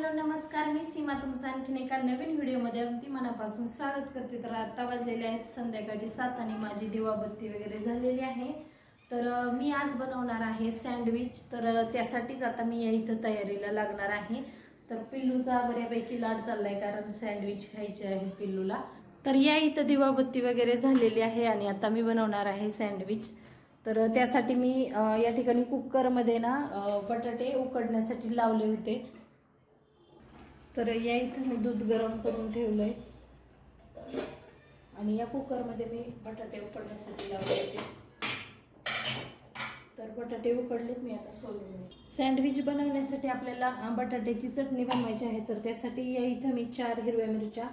Hello नमस्कार. मी सीमा. तुमचं आणखीन एका नवीन व्हिडिओमध्ये अगदी मनापासून स्वागत करते. तर आता वाजलेले आहेत संध्याकाळचे सात आणि माझी दिवाबत्ती वगैरे झालेली आहे. तर मी आज बनवणार आहे सँडविच. तर त्यासाठीच आता मी या इथं तयारीला लागणार आहे. तर पिल्लूचा बऱ्यापैकी लाड चाललाय कारण सँडविच खायचे आहे पिल्लूला. तर या इथं दिवाबत्ती वगैरे झालेली आहे आणि आता मी बनवणार आहे सँडविच. तर त्यासाठी मी या ठिकाणी कुकरमध्ये ना बटाटे उकडण्यासाठी लावले होते. तर या इथं मी दूध गरम करून ठेवलं आहे आणि या कुकरमध्ये मी बटाटे उकडण्यासाठी लावले होते. तर बटाटे उकडलेत मी आता सोडून सँडविच बनवण्यासाठी आपल्याला बटाट्याची चटणी बनवायची आहे तर त्यासाठी या इथं मी चार हिरव्या मिरच्या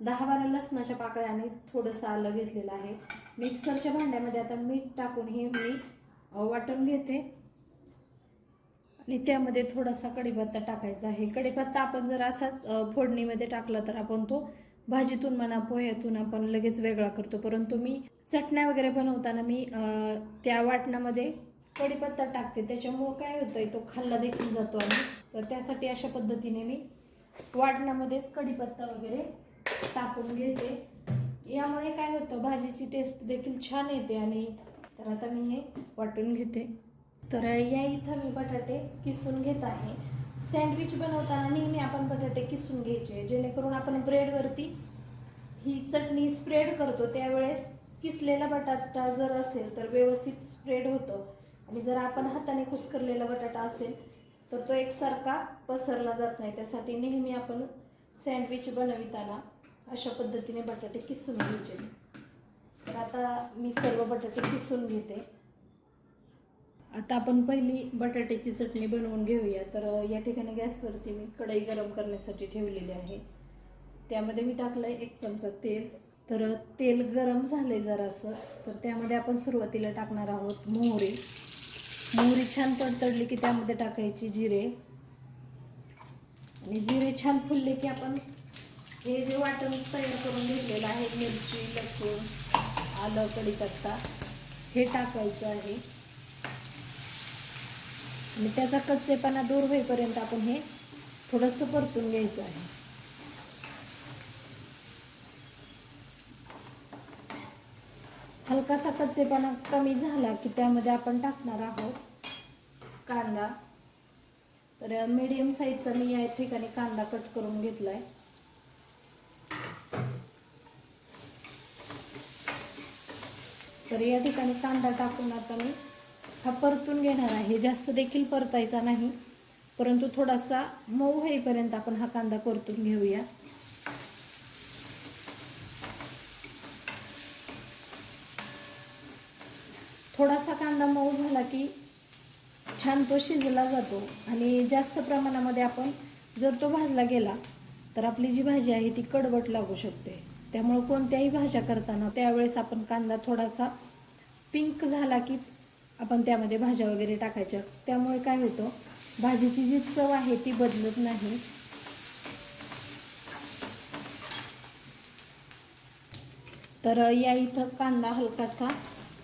दहा बारा लसणाच्या पाकळ्या आणि थोडंसं आलं घेतलेलं आहे. मिक्सरच्या भांड्यामध्ये आता मीठ टाकून हे मी वाटून घेते. आणि त्यामध्ये थोडासा कढीपत्ता टाकायचा आहे. कढीपत्ता आपण जर असाच फोडणीमध्ये टाकला तर आपण तो भाजीतून म्हणा पोह्यातून आपण लगेच वेगळा करतो. परंतु मी चटण्या वगैरे बनवताना मी त्या वाटणामध्ये कढीपत्ता टाकते. त्याच्यामुळं काय होतंय तो खाल्ला देखील जातो आणि तर त्यासाठी अशा पद्धतीने मी वाटणामध्येच कढीपत्ता वगैरे टाकून घेते. यामुळे काय होतं भाजीची टेस्ट देखील छान येते आणि तर आता मी हे वाटून घेते. तर या इथं मी बटाटे किसून घेत आहे. सँडविच बनवताना नेहमी आपण बटाटे किसून घ्यायचे जेणेकरून आपण ब्रेडवरती ही चटणी स्प्रेड करतो. त्यावेळेस किसलेला बटाटा जर असेल तर व्यवस्थित स्प्रेड होतो. आणि जर आपण हाताने कुस्करलेला बटाटा असेल तर तो एकसारखा पसरला जात नाही. त्यासाठी नेहमी आपण सँडविच बनविताना अशा पद्धतीने बटाटे किसून घ्यायचे. तर आता मी सर्व बटाटे किसून घेते. आता आपण पहिली बटाट्याची चटणी बनवून घेऊया. तर या ठिकाणी गॅसवरती मी कढई गरम करण्यासाठी ठेवलेली आहे. त्यामध्ये मी टाकलं आहे एक चमचा तेल. तर तेल गरम झालं आहे जरासं. तर त्यामध्ये आपण सुरुवातीला टाकणार आहोत मोहरी. मोहरी छान तडतडली की त्यामध्ये टाकायची जिरे. आणि जिरे छान फुलले की आपण हे जे वाटण तयार करून घेतलेलं आहे मिरची लसूण आलं कढीपत्ता हे टाकायचं आहे. आणि त्याचा कच्चेपणा दूर होईपर्यंत आपण हे थोडंसं परतून घ्यायचं आहे. हलकासा कच्चेपणा कमी झाला की त्यामध्ये आपण टाकणार आहोत कांदा. तर मीडियम साईजचा मी या ठिकाणी कांदा कट करून घेतलाय. तर या ठिकाणी कांदा टाकून आता मी हा परतून घेणार आहे. जास्त देखील परतायचा नाही. परंतु थोडासा मऊ होईपर्यंत आपण हा कांदा परतून घेऊया. थोडासा कांदा मऊ झाला की छान तो शिजला जातो. आणि जास्त प्रमाणामध्ये आपण जर तो भाजला गेला तर आपली जी भाजी आहे ती कडवट लागू शकते. त्यामुळं कोणत्याही भाज्या करताना त्यावेळेस आपण कांदा थोडासा पिंक झाला कीच आपण त्यामध्ये भाज्या वगैरे टाकायच्या. त्यामुळे काय होतं भाजीची जी चव आहे ती बदलत नाही. तर या इथं कांदा हलकासा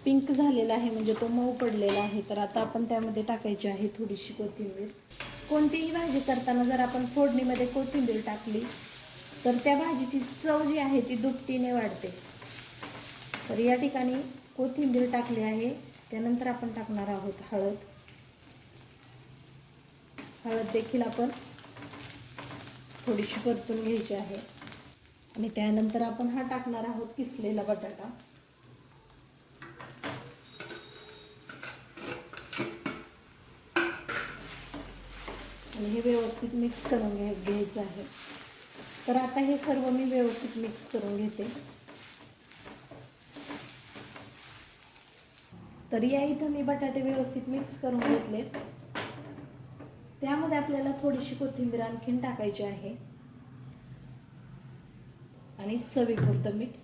पिंक झालेला आहे म्हणजे तो मऊ पडलेला आहे. तर आता आपण त्यामध्ये टाकायची आहे थोडीशी कोथिंबीर. कोणतीही भाजी करताना जर आपण फोडणीमध्ये कोथिंबीर टाकली तर त्या भाजीची चव जी आहे ती दुपटीने वाढते. तर या ठिकाणी कोथिंबीर टाकली आहे. त्यानंतर आपण टाकणार आहोत हळद. हळद देखील आपण थोडीशी परतून घ्यायची आहे. आणि त्यानंतर आपण हा टाकणार आहोत किसलेला बटाटा. आणि हे व्यवस्थित मिक्स करून घ्या घ्यायचं आहे. तर आता हे सर्व मी व्यवस्थित मिक्स करून घेते. तर या इथं मी बटाटे व्यवस्थित मिक्स करून घेतले. त्यामध्ये आपल्याला थोडीशी कोथिंबीर आणखीन टाकायची आहे. आणि चवीपुरतं मीठ.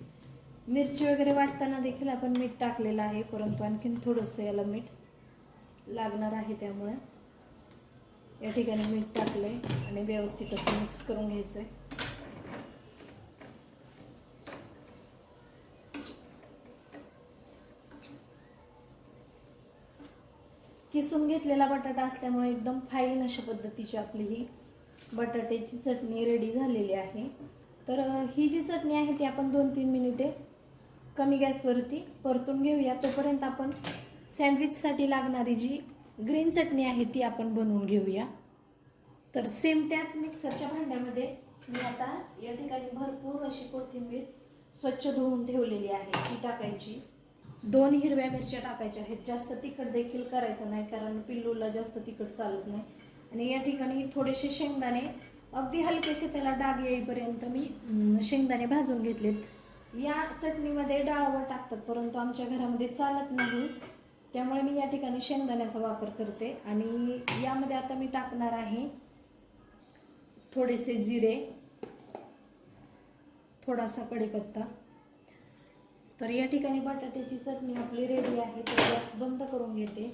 मिरची वगैरे वाटताना देखील आपण मीठ टाकलेलं आहे परंतु आणखीन थोडंसं याला मीठ लागणार आहे त्यामुळे. या ठिकाणी मीठ टाकलंय आणि व्यवस्थित असं मिक्स करून घ्यायचं आहे किसून घेतलेला बटाटा असल्यामुळे एकदम फाईन अशा पद्धतीची आपली ही बटाट्याची चटणी रेडी झालेली आहे. तर ही जी चटणी आहे ती आपण दोन तीन मिनिटे कमी गॅसवरती परतून घेऊया. तोपर्यंत आपण सँडविचसाठी लागणारी जी ग्रीन चटणी आहे ती आपण बनवून घेऊया. तर सेम त्याच मिक्सरच्या भांड्यामध्ये मी आता या ठिकाणी भरपूर अशी कोथिंबीर स्वच्छ धुवून ठेवलेली आहे. ती टाकायची. दोन हिरव्या मिरच्या टाकायच्या आहेत. जास्त तिखट देखील करायचं नाही कारण पिल्लूला जास्त तिखट चालत नाही. आणि या ठिकाणी थोडेसे शेंगदाणे अगदी हलकेसे त्याला डाग येईपर्यंत मी शेंगदाणे भाजून घेतलेत. या चटणीमध्ये डाळवं टाकतात परंतु आमच्या घरामध्ये चालत नाही. त्यामुळे मी या ठिकाणी शेंगदाण्याचा वापर करते. आणि यामध्ये आता मी टाकणार आहे थोडेसे जिरे थोडासा कढीपत्ता. तर या ठिकाणी बटाट्याची चटणी आपली रेडी आहे. तर गॅस बंद करून घेते.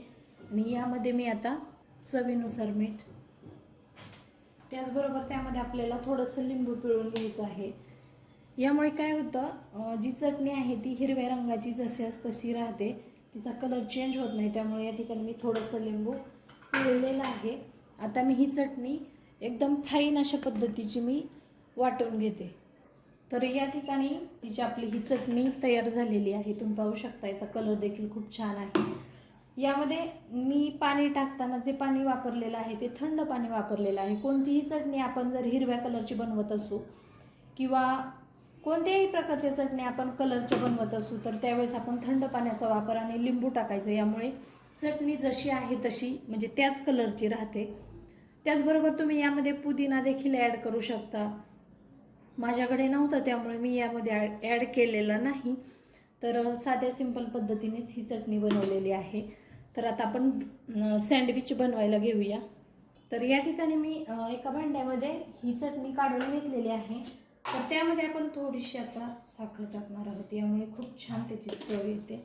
आणि यामध्ये मी आता चवीनुसार मीठ. त्याचबरोबर त्यामध्ये आपल्याला थोडंसं लिंबू पिळून घ्यायचं आहे. यामुळे काय होतं जी चटणी आहे ती हिरव्या रंगाची जशास तशी राहते. तिचा कलर चेंज होत नाही. त्यामुळे या ठिकाणी मी थोडंसं लिंबू पिळलेलं आहे. आता मी ही चटणी एकदम फाईन अशा पद्धतीची मी वाटून घेते. तर या ठिकाणी तिची आपली ही चटणी तयार झालेली आहे तुम्ही पाहू शकता याचा कलर देखील खूप छान आहे. यामध्ये मी पाणी टाकताना जे पाणी वापरलेलं आहे ते थंड पाणी वापरलेलं आहे. कोणतीही चटणी आपण जर हिरव्या कलरची बनवत असू किंवा कोणत्याही प्रकारच्या चटणी आपण कलरच्या बनवत असू तर त्यावेळेस आपण थंड पाण्याचा वापर आणि लिंबू टाकायचं. यामुळे चटणी जशी आहे तशी म्हणजे त्याच कलरची राहते. त्याचबरोबर तुम्ही यामध्ये पुदिना देखील ॲड करू शकता. माझ्याकडे नव्हतं त्यामुळे मी यामध्ये ॲड ॲड केलेला नाही. तर साध्या सिंपल पद्धतीनेच ही चटणी बनवलेली आहे. तर आता आपण सँडविच बनवायला घेऊया. तर या ठिकाणी मी एका भांड्यामध्ये ही चटणी काढून घेतलेली आहे. तर त्यामध्ये आपण थोडीशी आता साखर टाकणार आहोत. यामुळे खूप छान त्याची चव येते.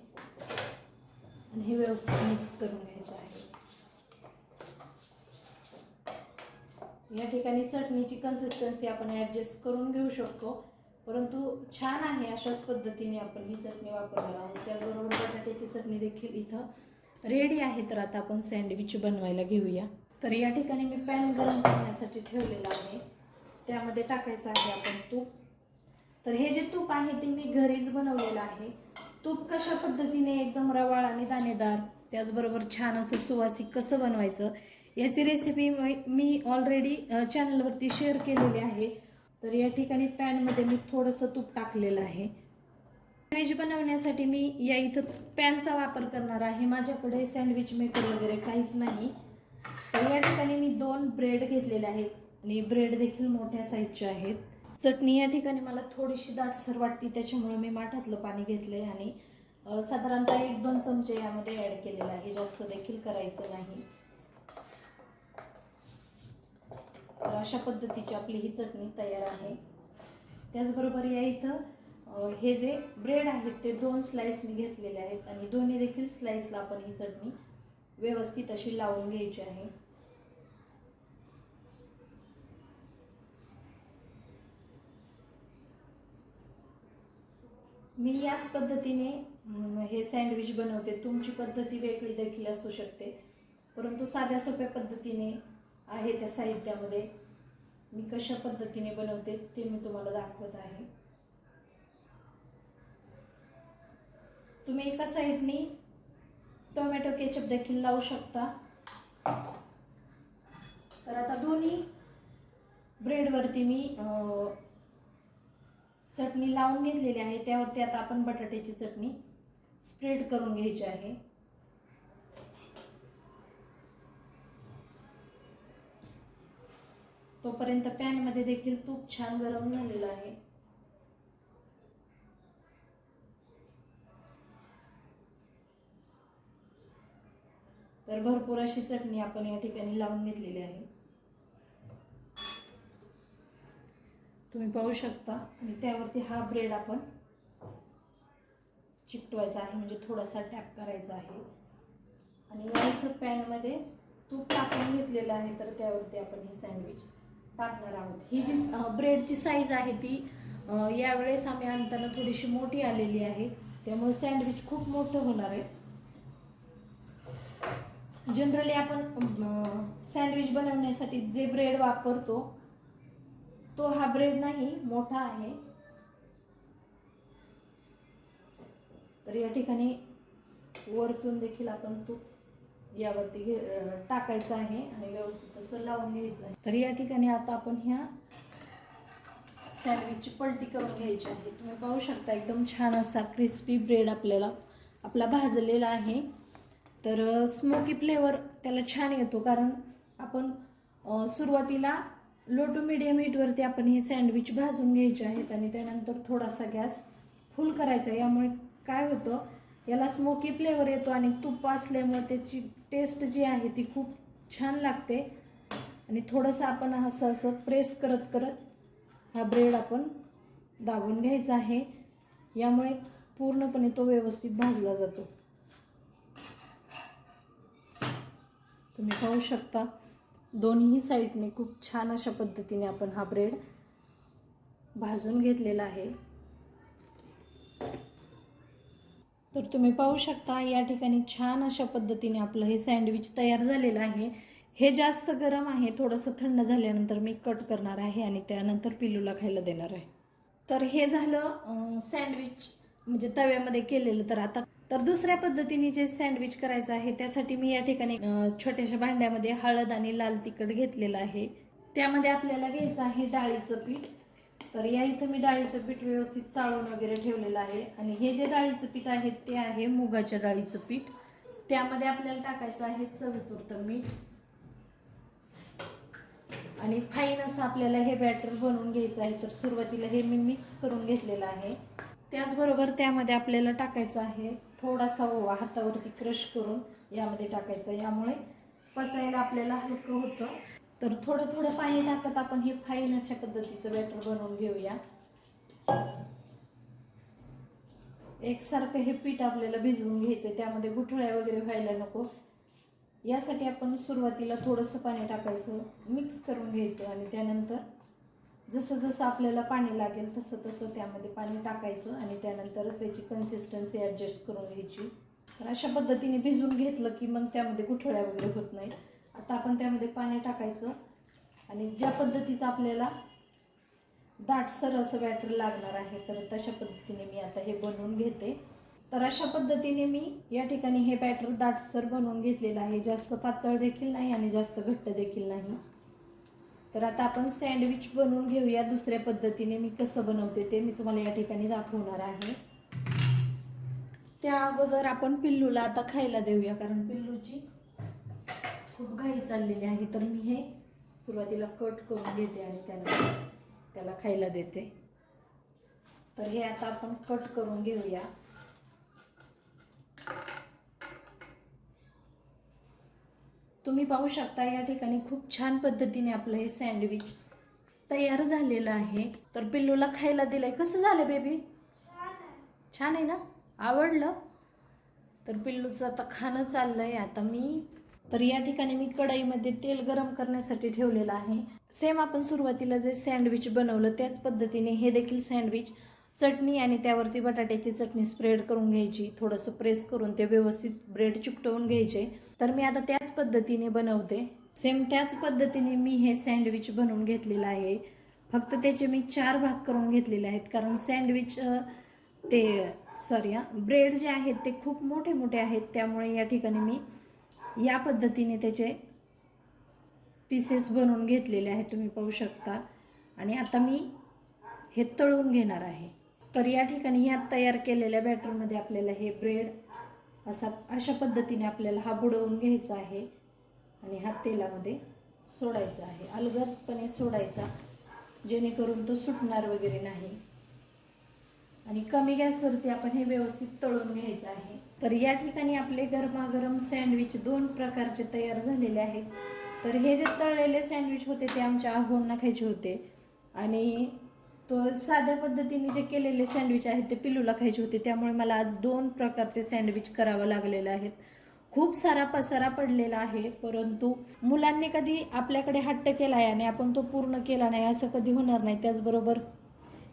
आणि हे व्यवस्थित मिक्स करून घ्यायचं आहे. या ठिकाणी चटणीची कन्सिस्टन्सी आपण ॲडजस्ट करून घेऊ शकतो. परंतु छान आहे अशाच पद्धतीने आपण ही चटणी वापरणार आहोत. त्याचबरोबर बटाट्याची चटणी देखील इथं रेडी आहे. तर आता आपण सँडविच बनवायला घेऊया. तर या ठिकाणी मी पॅन गरम करण्यासाठी ठेवलेला आहे. त्यामध्ये टाकायचं आहे आपण तूप. तर हे जे तूप आहे ते मी घरीच बनवलेलं आहे. तूप कशा पद्धतीने एकदम रवाळ आणि दाणेदार त्याचबरोबर छान असं सुवासिक कसं बनवायचं याची रेसिपी मी ऑलरेडी चॅनलवरती शेअर केलेली आहे. तर या ठिकाणी पॅनमध्ये मी थोडंसं तूप टाकलेलं आहे. सँडविच बनवण्यासाठी मी या इथं पॅनचा वापर करणार आहे. माझ्याकडे सँडविच मेकर वगैरे काहीच नाही. तर या ठिकाणी मी दोन ब्रेड घेतलेले आहेत. आणि ब्रेड देखील मोठ्या साईजचे आहेत. चटणी या ठिकाणी मला थोडीशी दाटसर वाटते. त्याच्यामुळे मी माठातलं पाणी घेतलं आहे आणि साधारणतः एक दोन चमचे यामध्ये ॲड केलेले आहे. जास्त देखील करायचं नाही. तर अशा पद्धतीची आपली ही चटणी तयार आहे. त्याचबरोबर या इथं हे जे ब्रेड आहेत ते दोन स्लाईस मी घेतलेले आहेत आणि दोन्ही देखील स्लाईसला आपण ही चटणी व्यवस्थित अशी लावून घ्यायची आहे. मी याच पद्धतीने हे सँडविच बनवते. तुमची पद्धती वेगळी देखील असू शकते. परंतु साध्या सोप्या पद्धतीने आहे त्या साहित्यामध्ये. मी कशा पद्धतीने बनवते ते मी तुम्हाला दाखवत आहे. तुम्ही एका साईडनी टोमॅटो केचप देखील लावू शकता. तर आता दोन्ही ब्रेडवरती मी चटणी लावून घेतलेली आहे. त्यावरती आता आपण बटाट्याची चटणी स्प्रेड करून घ्यायची आहे. तोपर्यंत पॅनमध्ये देखील तूप छान गरम झालेलं आहे. तर भरपूर अशी चटणी आपण या ठिकाणी लावून घेतलेली आहे. तुम्ही पाहू शकता. आणि त्यावरती हा ब्रेड आपण चिकटवायचा आहे म्हणजे थोडासा टॅप करायचा आहे. आणि या इथं पॅनमध्ये तूप टाकून घेतलेलं आहे तर त्यावरती आपण हे सँडविच टाकणार आहोत. ही जी ब्रेडची साईज आहे ती यावेळेस आम्ही आणताना थोडीशी मोठी आलेली आहे. त्यामुळे सँडविच खूप मोठं होणार आहे. जनरली आपण सँडविच बनवण्यासाठी जे ब्रेड वापरतो तो हा ब्रेड नाही मोठा आहे. तर या ठिकाणी वरतून देखील आपण तूप यावरती घे टाकायचं आहे आणि व्यवस्थित असं लावून घ्यायचं आहे. तर या ठिकाणी आता आपण ह्या सँडविचची पलटी करून घ्यायची आहे. तुम्ही पाहू शकता एकदम छान असा क्रिस्पी ब्रेड आपल्याला आपला भाजलेला आहे. तर स्मोकी फ्लेवर त्याला छान येतो कारण आपण सुरुवातीला लो टू मिडियम हीटवरती आपण हे सँडविच भाजून घ्यायचे आहेत आणि त्यानंतर थोडासा गॅस फुल करायचा यामुळे काय होतं याला स्मोकी फ्लेवर येतो आणि तूप असल्यामुळे त्याची टेस्ट जी आहे ती खूप छान लागते. आणि थोडंसं आपण असं असं प्रेस करत करत हा ब्रेड आपण दाबून घ्यायचा आहे. यामुळे पूर्णपणे तो व्यवस्थित भाजला जातो. तुम्ही पाहू शकता दोन्ही साईडने खूप छान अशा पद्धतीने आपण हा ब्रेड भाजून घेतलेला आहे. तर तुम्ही पाहू शकता या ठिकाणी छान अशा पद्धतीने आपलं हे सँडविच तयार झालेलं आहे. हे जास्त गरम आहे थोडंसं थंड झाल्यानंतर मी कट करणार आहे आणि त्यानंतर पिल्लूला खायला देणार आहे. तर हे झालं सँडविच म्हणजे तव्यामध्ये केलेलं. तर आता तर दुसऱ्या पद्धतीने जे सँडविच करायचं आहे त्यासाठी मी या ठिकाणी छोट्याशा भांड्यामध्ये हळद आणि लाल तिखट घेतलेलं आहे. त्यामध्ये आपल्याला घ्यायचं आहे डाळीचं पीठ. तर या इथं मी डाळीचं पीठ व्यवस्थित चाळून वगैरे ठेवलेलं आहे. आणि हे जे डाळीचं पीठ आहे ते आहे मुगाच्या डाळीचं पीठ. त्यामध्ये आपल्याला टाकायचं आहे चवीपुरतं मीठ. आणि फाईन असं आपल्याला हे बॅटर बनवून घ्यायचं आहे तर सुरुवातीला हे मी मिक्स करून घेतलेलं आहे. त्याचबरोबर त्यामध्ये आपल्याला टाकायचं आहे थोडासा ओवा हातावरती क्रश करून यामध्ये टाकायचं यामुळे पचायला आपल्याला हलकं होतं. तर थोडं थोडं पाणी टाकत आपण हे फाईन अशा पद्धतीचं बॅटर बनवून घेऊया. एकसारखं हे पीठ आपल्याला भिजवून घ्यायचं आहे त्यामध्ये गुठळ्या वगैरे व्हायला नको. यासाठी आपण सुरुवातीला थोडंसं पाणी टाकायचं मिक्स करून घ्यायचं आणि त्यानंतर जसं जसं आपल्याला पाणी लागेल तसं तसं त्यामध्ये पाणी टाकायचं आणि त्यानंतरच त्याची कन्सिस्टन्सी ॲडजस्ट करून घ्यायची. तर अशा पद्धतीने भिजवून घेतलं की मग त्यामध्ये गुठळ्या वगैरे होत नाहीत आता आपण त्यामध्ये पाणी टाकायचं. आणि ज्या पद्धतीचं आपल्याला दाटसर असं बॅटर लागणार आहे तर तशा पद्धतीने मी आता हे बनवून घेते. तर अशा पद्धतीने मी या ठिकाणी हे बॅटर दाटसर बनवून घेतलेलं आहे. जास्त पातळ देखील नाही आणि जास्त घट्ट देखील नाही. तर आता आपण सँडविच बनवून घेऊया. दुसऱ्या पद्धतीने मी कसं बनवते ते मी तुम्हाला या ठिकाणी दाखवणार आहे. त्या अगोदर आपण पिल्लूला आता खायला देऊया कारण पिल्लूची खूप घाई चाललेली आहे तर मी हे सुरुवातीला कट करून घेते आणि त्याला त्याला खायला देते. तर हे आता आपण कट करून घेऊया. तुम्ही पाहू शकता या ठिकाणी खूप छान पद्धतीने आपलं हे सँडविच तयार झालेलं आहे. तर पिल्लूला खायला दिलंय. कसं झालं बेबी? छान आहे ना? आवडलं? तर पिल्लूचं आता खाणं चाललंय. आता मी तर या ठिकाणी मी कढईमध्ये तेल गरम करण्यासाठी ठेवलेलं आहे. सेम आपण सुरुवातीला जे सँडविच बनवलं त्याच पद्धतीने हे देखील सँडविच चटणी आणि त्यावरती बटाट्याची चटणी स्प्रेड करून घ्यायची. थोडंसं प्रेस करून ते व्यवस्थित ब्रेड चिकटवून घ्यायचे. तर मी आता त्याच पद्धतीने बनवते. सेम त्याच पद्धतीने मी हे सँडविच बनवून घेतलेलं आहे. फक्त त्याचे मी चार भाग करून घेतलेले आहेत. कारण सँडविच ते सॉरी ब्रेड जे आहेत ते खूप मोठे मोठे आहेत. त्यामुळे या ठिकाणी मी या पद्धतीने त्याचे पीसेस बनवून घेतलेले आहेत तुम्ही पाहू शकता. आणि आता मी हे तळून घेणार आहे. तर या ठिकाणी ह्या तयार केलेल्या बॅटरमध्ये आपल्याला हे ब्रेड असा अशा पद्धतीने आपल्याला हा बुडवून घ्यायचा आहे. आणि हा तेलामध्ये सोडायचा आहे. अलगदपणे सोडायचा जेणेकरून तो सुटणार वगैरे नाही. आणि कमी गॅसवरती आपण हे व्यवस्थित तळून घ्यायचं आहे. तर या ठिकाणी आपले गरमागरम सँडविच दोन प्रकारचे तयार झालेले आहेत. तर हे जे तळलेले सँडविच होते ते आमच्या आहोंना खायचे होते. आणि तो साध्या पद्धतीने जे केलेले सँडविच आहेत ते पिलूला खायचे होते. त्यामुळे मला आज दोन प्रकारचे सँडविच करावं लागलेलं आहेत. खूप सारा पसारा पडलेला आहे परंतु मुलांनी कधी आपल्याकडे हट्ट केला आहे आणि आपण तो पूर्ण केला नाही असं कधी होणार नाही. त्याचबरोबर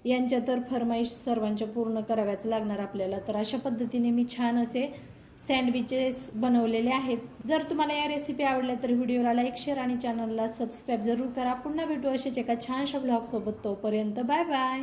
यांच्या तर फरमाईश सर्वांच्या पूर्ण कराव्याच लागणार आपल्याला. तर अशा पद्धतीने मी छान असे सँडविचेस बनवलेले आहेत. जर तुम्हाला या रेसिपी आवडल्या तर व्हिडिओला लाईक शेअर आणि चॅनलला सबस्क्राईब जरूर करा. पुन्हा भेटू असेच एका छानशा ब्लॉगसोबत तोपर्यंत बाय बाय